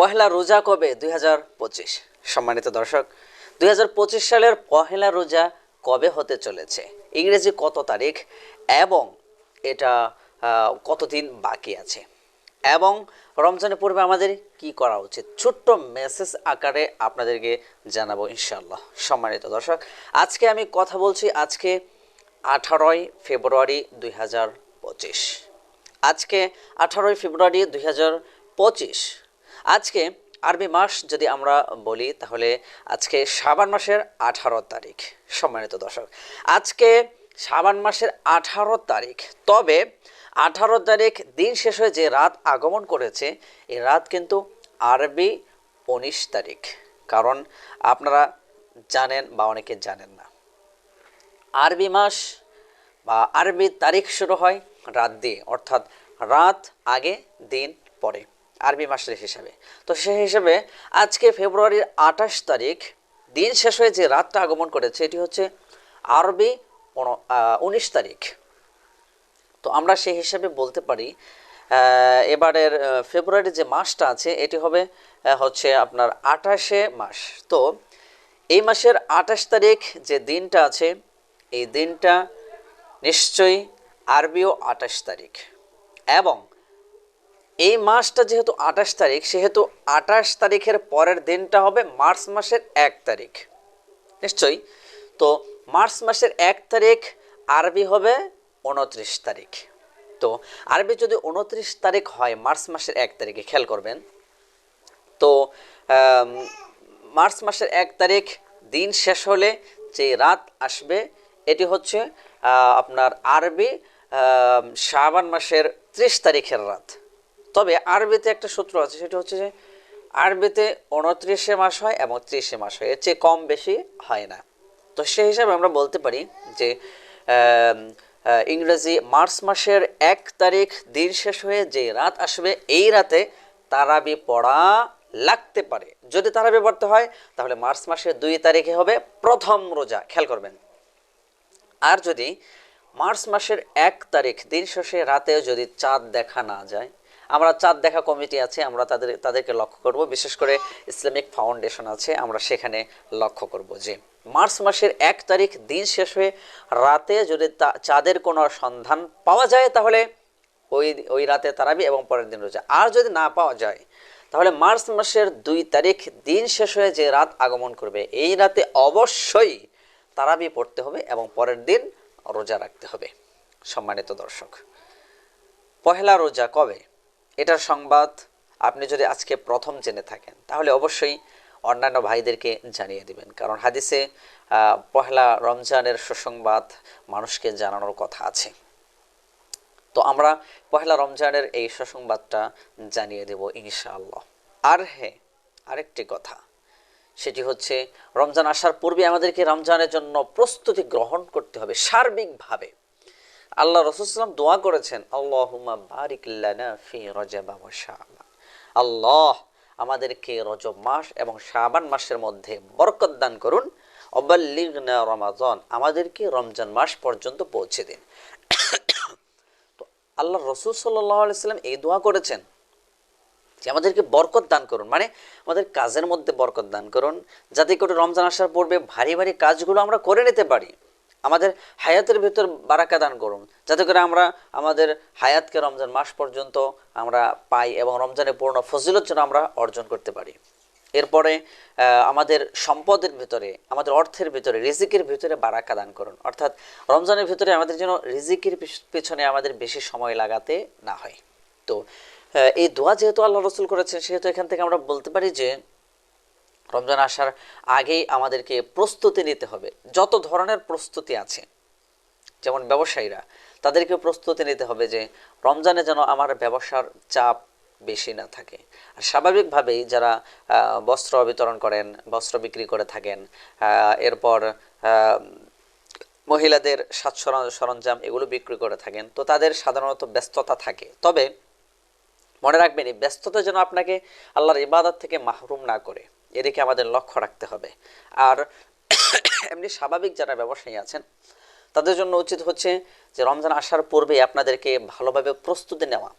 পহেলা রোজা কবে? দুই হাজার পঁচিশ। সম্মানিত দর্শক, দুই হাজার পঁচিশ সালের পহেলা রোজা কবে হতে চলেছে? ইংরেজি কত তারিখ এবং এটা কতদিন বাকি আছে? এবং রমজানের পূর্বে আমাদের কি করা উচিত? ছোট্ট মেসেজ আকারে আপনাদেরকে জানাব ইনশাল্লাহ সম্মানিত দর্শক, আজকে আমি কথা বলছি আজকে আঠারোই ফেব্রুয়ারি দুই হাজার পঁচিশ। আজকে আঠারোই ফেব্রুয়ারি দুই হাজার পঁচিশ আজকে আরবি মাস যদি আমরা বলি, তাহলে আজকে শ্রাবণ মাসের আঠারো তারিখ, সম্মানিত দর্শক। আজকে শ্রাবণ মাসের আঠারো তারিখ, তবে আঠারো তারিখ দিন শেষ হয়ে যে রাত আগমন করেছে এই রাত কিন্তু আরবি উনিশ তারিখ। কারণ আপনারা জানেন বা অনেকে জানেন না। আরবি মাস বা আরবি তারিখ শুরু হয় রাত দিয়ে, অর্থাৎ রাত আগে, দিন পরে। আরবি মাসের হিসাবে। তো সেই হিসাবে আজকে ফেব্রুয়ারির আঠাশ তারিখ, দিন শেষ হয়ে যে রাতটা আগমন করেছে, এটি হচ্ছে আরবি উনিশ তারিখ। তো আমরা সেই হিসাবে বলতে পারি এবারের ফেব্রুয়ারির যে মাসটা আছে, এটি হবে হচ্ছে আপনার আঠাশে মাস। তো এই মাসের আঠাশ তারিখ যে দিনটা আছে, এই দিনটা নিশ্চয়ই আরবিও আঠাশ তারিখ। এবং এই মাসটা যেহেতু আঠাশ তারিখ, সেহেতু আঠাশ তারিখের পরের দিনটা হবে মার্চ মাসের এক তারিখ। নিশ্চয়ই? তো মার্চ মাসের এক তারিখ, আরবি হবে উনত্রিশ তারিখ। তো আরবি যদি উনত্রিশ তারিখ হয় মার্চ মাসের এক তারিখে, খেয়াল করবেন। তো মার্চ মাসের এক তারিখ দিন শেষ হলে যে রাত আসবে, এটি হচ্ছে আপনার আরবি শাবান মাসের ত্রিশ তারিখের রাত। তবে আরবিতে একটা সূত্র আছে, সেটা হচ্ছে যে আরবিতে উনত্রিশে মাস হয় এবং ত্রিশে মাস হয়, এর চেয়ে কম বেশি হয় না। তো সেই হিসাবে আমরা বলতে পারি যে ইংরেজি মার্চ মাসের এক তারিখ দিন শেষ হয়ে যে রাত আসবে, এই রাতে তারাবি পড়া লাগতে পারে। যদি তারাবি পড়তে হয়, তাহলে মার্চ মাসের দুই তারিখে হবে প্রথম রোজা, খেয়াল করবেন। আর যদি মার্চ মাসের এক তারিখ দিন শেষে রাতে যদি চাঁদ দেখা না যায় আমরা চাঁদ দেখা কমিটি আছে, আমরা তাদের, তাদেরকে লক্ষ্য করব। বিশেষ করে ইসলামিক ফাউন্ডেশন আছে, আমরা সেখানে লক্ষ্য করব যে মার্চ মাসের এক তারিখ দিন শেষ হয়ে রাতে যদি চাঁদের কোনো সন্ধান পাওয়া যায়, তাহলে ওই ওই রাতে তারাবি এবং পরের দিন রোজা। আর যদি না পাওয়া যায়, তাহলে মার্চ মাসের দুই তারিখ দিন শেষ হয়ে যে রাত আগমন করবে, এই রাতে অবশ্যই তারাবি পড়তে হবে এবং পরের দিন রোজা রাখতে হবে। সম্মানিত দর্শক, পহেলা রোজা কবে? এটার সংবাদ আপনি যদি আজকে প্রথম জেনে থাকেন, তাহলে অবশ্যই অন্যান্য ভাইদেরকে জানিয়ে দিবেন। কারণ হাদিসে পহেলা রমজানের সুসংবাদ মানুষকে জানানোর কথা আছে। তো আমরা পহেলা রমজানের এই সুসংবাদটা জানিয়ে দেব ইনশাআল্লাহ। আর হ্যাঁ আরেকটি কথা, সেটি হচ্ছে, রমজান আসার পূর্বে আমাদেরকে রমজানের জন্য প্রস্তুতি গ্রহণ করতে হবে সার্বিকভাবে। আল্লাহ রসুলাম দোয়া করেছেন, আল্লাহুম্মা বারিক লানা আল্লাহ আমাদেরকে রজব মাস এবং শাবান মাসের মধ্যে বরকত দান করুন। রমাজান, আমাদেরকে রমজান মাস পর্যন্ত পৌঁছে দিন। তো আল্লাহ রসুল সাল্লাম এই দোয়া করেছেন যে আমাদেরকে বরকত দান করুন। মানে আমাদের কাজের মধ্যে বরকত দান করুন। যাতে করে রমজান আসার পূর্বে ভারী ভারী কাজগুলো আমরা করে নিতে পারি। আমাদের হায়াতের ভিতর বারাকা দান করুন। যাতে করে আমরা আমাদের হায়াতকে রমজান মাস পর্যন্ত আমরা পাই এবং রমজানের পূর্ণ ফজিলত যেন আমরা অর্জন করতে পারি। এরপরে আমাদের সম্পদের ভিতরে, আমাদের অর্থের ভিতরে, রিজিকের ভিতরে বারাকা দান করুন। অর্থাৎ রমজানের ভিতরে আমাদের যেন রিজিকের পিছ- পেছনে আমাদের বেশি সময় লাগাতে না হয়। তো এই দোয়া যেহেতু আল্লাহ রসুল করেছেন, সেহেতু এখান থেকে আমরা বলতে পারি যে রমজান আসার আগেই আমাদেরকে প্রস্তুতি নিতে হবে। যত ধরনের প্রস্তুতি আছে, যেমন ব্যবসায়ীরা, তাদেরকে প্রস্তুতি নিতে হবে যে রমজানে যেন আমার ব্যবসার চাপ বেশি না থাকে। আর স্বাভাবিকভাবেই যারা বস্ত্র বিতরণ করেন, বস্ত্র বিক্রি করে থাকেন এরপর মহিলাদের সাজ সরঞ্জাম এগুলো বিক্রি করে থাকেন, তো তাদের সাধারণত ব্যস্ততা থাকে। তবে মনে রাখবেন, এই ব্যস্ততা যেন আপনাকে আল্লাহর ইবাদত থেকে মাহরুম না করে। এদিকে আমাদের লক্ষ্য রাখতে হবে। আর এমনি স্বাভাবিক যারা ব্যবসায়ী আছেন, তাদের জন্য উচিত হচ্ছে যে রমজান আসার পূর্বে আপনাদেরকে ভালোভাবে প্রস্তুতি নেওয়া।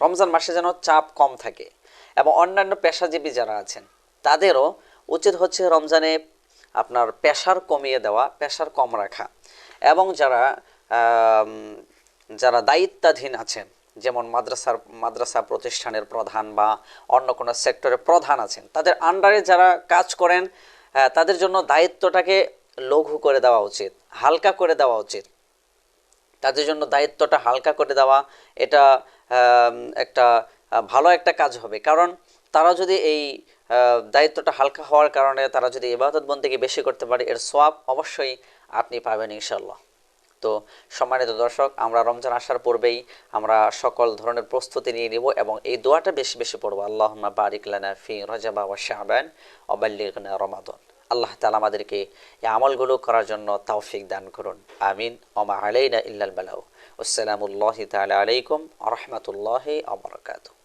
রমজান মাসে যেন চাপ কম থাকে এবং অন্যান্য পেশাজীবী যারা আছেন, তাদেরও উচিত হচ্ছে রমজানে আপনার পেশার কমিয়ে দেওয়া, পেশার কম রাখা। এবং যারা যারা দায়িত্বাধীন আছেন যেমন মাদ্রাসার, মাদ্রাসা প্রতিষ্ঠানের প্রধান বা অন্য কোনো সেক্টরের প্রধান আছেন, তাদের আন্ডারে যারা কাজ করেন তাদের জন্য দায়িত্বটাকে লঘু করে দেওয়া উচিত, হালকা করে দেওয়া উচিত। তাদের জন্য দায়িত্বটা হালকা করে দেওয়া, এটা একটা ভালো একটা কাজ হবে। কারণ তারা যদি এই দায়িত্বটা হালকা হওয়ার কারণে তারা যদি ইবাদত বন্দিকে বেশি করতে পারে, এর সোয়াব অবশ্যই আপনি পাবেন ইনশাল্লাহ তো সম্মানিত দর্শক, আমরা রমজান আসার পূর্বেই আমরা সকল ধরনের প্রস্তুতি নিয়ে নিব এবং এই দোয়াটা বেশি বেশি পড়ব। আল্লাহ বারিক লানা ফি রজাবা ওয়া শাবান অবাল্লিগনা রমাদন। আল্লাহ তালা আমাদেরকে এই আমলগুলো করার জন্য তৌফিক দান করুন। আমিন। ওমা আলাইনা ইল্লাল বালাউ। আসসালামুল্লাহি তাআলা আলাইকুম রহমতুল্লাহি আবরাকাতুহ